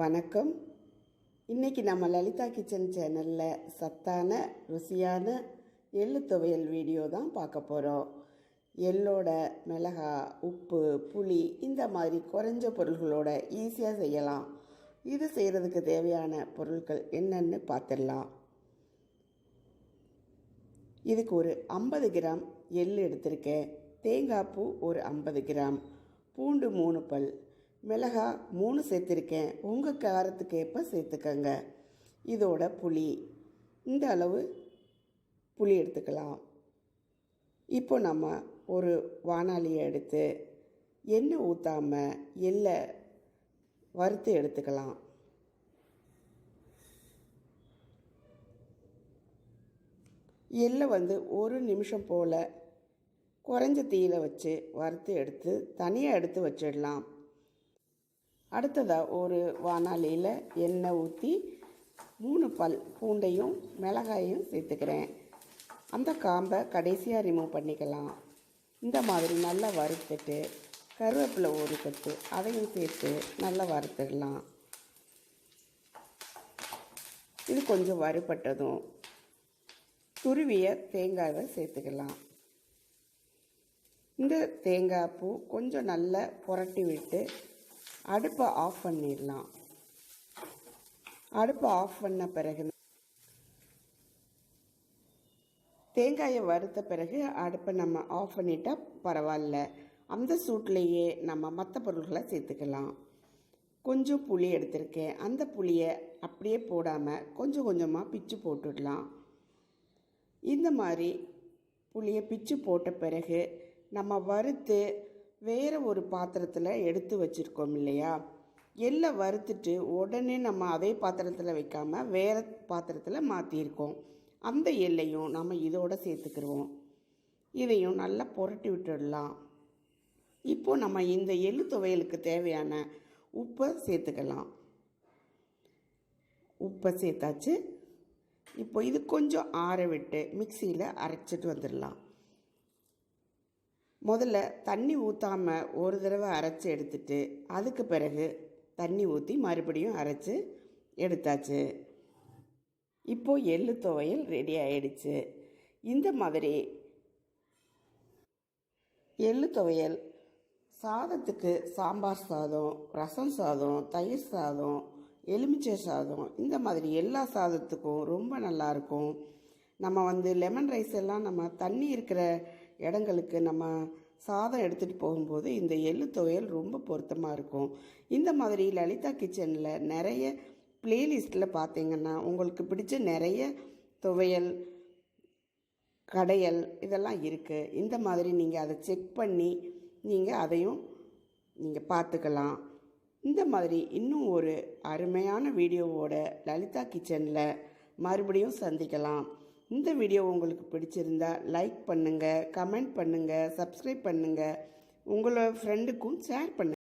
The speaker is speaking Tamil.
வணக்கம். இன்றைக்கி நம்ம லலிதா கிச்சன் சேனலில் சத்தான ருசியான எள்ளு துவையல் வீடியோ தான் பார்க்க போகிறோம் எள்ளோட மிளகா உப்பு புளி இந்த மாதிரி குறைஞ்ச பொருள்களோட ஈஸியாக செய்யலாம். இது செய்கிறதுக்கு தேவையான பொருட்கள் என்னென்னு பார்த்துடலாம். இதுக்கு ஒரு ஐம்பது கிராம் எள் எடுத்திருக்கேன். தேங்காய் பூ ஒரு ஐம்பது கிராம். பூண்டு மூணு பல். மிளகா மூணு சேர்த்துருக்கேன். உங்கள் காரத்துக்கு ஏற்ப சேர்த்துக்கங்க. இதோட புளி. இந்த அளவு புளி எடுத்துக்கலாம். இப்போ நம்ம ஒரு வானாலியை எடுத்து எண்ணெய் ஊற்றாமல் எள்ளை வறுத்து எடுத்துக்கலாம். எள்ளை வந்து ஒரு நிமிஷம் போல் குறைஞ்ச தீயில் வச்சு வறுத்து எடுத்து தனியாக எடுத்து வச்சிடலாம். அடுத்ததாக ஒரு வானாலியில் எண்ணெய் ஊற்றி மூணு பல் பூண்டையும் மிளகாயும் சேர்த்துக்கிறேன். அந்த காம்பை கடைசியாக ரிமூவ் பண்ணிக்கலாம். இந்த மாதிரி நல்லா வறுத்துட்டு கருவேப்பிலை ஒரு கட்டு அதையும் சேர்த்து நல்லா வறுத்துடலாம். இது கொஞ்சம் வறுபட்டதும் துருவிய தேங்காயை சேர்த்துக்கலாம். இந்த தேங்காய் பூ கொஞ்சம் நல்லா புரட்டி விட்டு அடுப்பை ஆஃப் பண்ணிடலாம். அடுப்பை ஆஃப் பண்ண பிறகு தேங்காயை வறுத்த பிறகு அடுப்பை நம்ம ஆஃப் பண்ணிட்டால் பரவாயில்ல. அந்த சூட்லேயே நம்ம மற்ற பொருள்களை சேர்த்துக்கலாம். கொஞ்சம் புளி எடுத்திருக்கேன். அந்த புளியை அப்படியே போடாமல் கொஞ்சம் கொஞ்சமாக பிச்சு போட்டுடலாம். இந்த மாதிரி புளியை பிச்சு போட்ட பிறகு நம்ம வறுத்து வேறு ஒரு பாத்திரத்தில் எடுத்து வச்சுருக்கோம் இல்லையா? எள்ளை வறுத்துட்டு உடனே நம்ம அதே பாத்திரத்தில் வைக்காமல் வேறு பாத்திரத்தில் மாற்றிருக்கோம் அந்த எல்லையும் நம்ம இதோடு சேர்த்துக்கிடுவோம் இதையும் நல்லா புரட்டி விட்டுடலாம். இப்போது நம்ம இந்த எள்ளு துவையலுக்கு தேவையான உப்பை சேர்த்துக்கலாம். உப்பை சேர்த்தாச்சு. இப்போ இது கொஞ்சம் ஆற விட்டு மிக்சியில் அரைச்சிட்டு வந்துடலாம். முதல்ல தண்ணி ஊற்றாமல் ஒரு தடவை அரைச்சி எடுத்துட்டு அதுக்கு பிறகு தண்ணி ஊற்றி மறுபடியும் அரைச்சி எடுத்தாச்சு. இப்போது எள்ளு துவையல் ரெடி ஆயிடுச்சு. இந்த மாதிரி எள்ளு துவையல் சாதத்துக்கு சாம்பார் சாதம் ரசம் சாதம் தயிர் சாதம் எலுமிச்சை சாதம் இந்த மாதிரி எல்லா சாதத்துக்கும் ரொம்ப நல்லாயிருக்கும் நம்ம வந்து லெமன் ரைஸ் எல்லாம் நம்ம தண்ணி இருக்கிற இடங்களுக்கு நம்ம சாதம் எடுத்துகிட்டு போகும்போது இந்த எள்ளு துவையல் ரொம்ப பொருத்தமாக இருக்கும். இந்த மாதிரி லலிதா கிச்சனில் நிறைய பிளேலிஸ்ட்டில் பார்த்தீங்கன்னா உங்களுக்கு பிடிச்ச நிறைய துவையல் கடையல் இதெல்லாம் இருக்குது இந்த மாதிரி நீங்கள் அதை செக் பண்ணி நீங்கள் அதையும் நீங்கள் பார்த்துக்கலாம் இந்த மாதிரி இன்னும் ஒரு அருமையான வீடியோவோட லலிதா கிச்சனில் மறுபடியும் சந்திக்கலாம். இந்த வீடியோ உங்களுக்கு பிடிச்சிருந்தா லைக் பண்ணுங்கள் கமெண்ட் பண்ணுங்கள் சப்ஸ்கிரைப் பண்ணுங்கள் உங்களோட ஃப்ரெண்டுக்கும் ஷேர் பண்ணுங்கள்